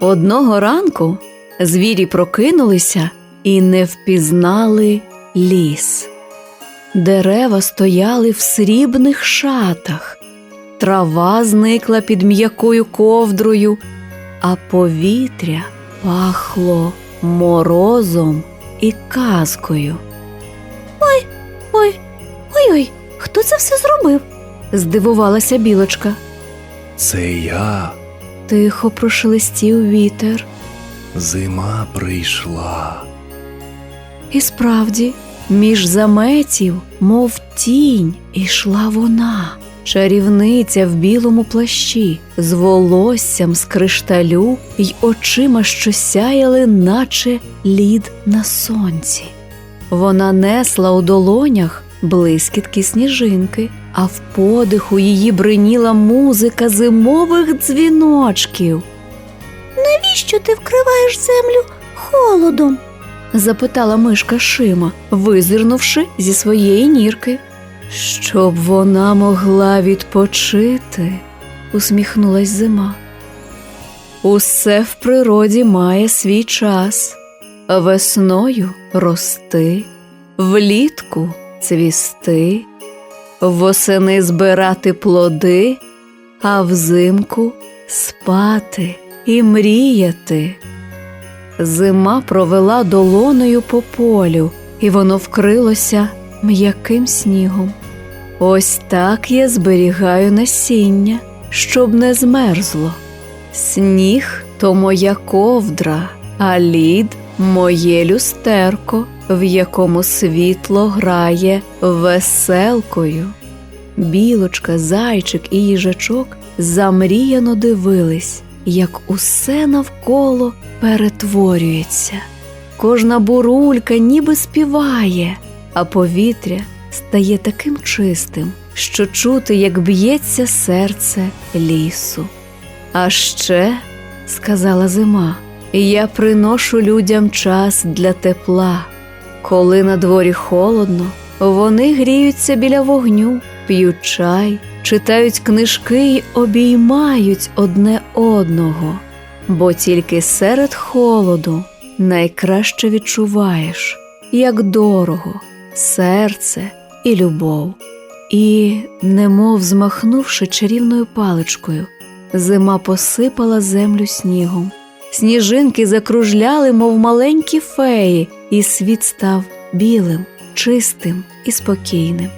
Одного ранку звірі прокинулися і не впізнали ліс. Дерева стояли в срібних шатах, трава зникла під м'якою ковдрою, а повітря пахло морозом і казкою. Ой, ой, ой ой, хто це все зробив? здивувалася білочка. Це я, Тихо прошелестів вітер. зима прийшла. І справді, між заметів, мов тінь, ішла вона, чарівниця в білому плащі, з волоссям з кришталю й очима, що сяяли, наче лід на сонці. Вона несла у долонях блискітки сніжинки, а в подиху її бриніла музика зимових дзвіночків. Навіщо ти вкриваєш землю холодом? запитала мишка Шима, визирнувши зі своєї нірки. Щоб вона могла відпочити, усміхнулась зима. Усе в природі має свій час весною рости, влітку цвісти, восени збирати плоди, а взимку спати і мріяти. Зима провела долоною по полю, і воно вкрилося м'яким снігом. Ось так я зберігаю насіння, щоб не змерзло. Сніг то моя ковдра, а лід моє люстерко, в якому світло грає веселкою. Білочка, зайчик і їжачок замріяно дивились, як усе навколо перетворюється. Кожна бурулька ніби співає, а повітря стає таким чистим, що чути, як б'ється серце лісу. А ще, сказала зима, я приношу людям час для тепла. Коли на дворі холодно, вони гріються біля вогню, п'ють чай, читають книжки й обіймають одне одного, бо тільки серед холоду найкраще відчуваєш, як дорого серце і любов. І, немов змахнувши чарівною паличкою, зима посипала землю снігом. Сніжинки закружляли, мов маленькі феї, і світ став білим, чистим і спокійним.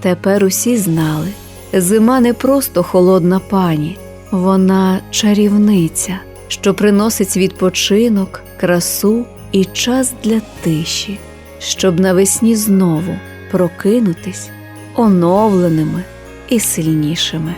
Тепер усі знали, зима не просто холодна пані, вона чарівниця, що приносить відпочинок, красу і час для тиші, щоб навесні знову прокинутись оновленими і сильнішими.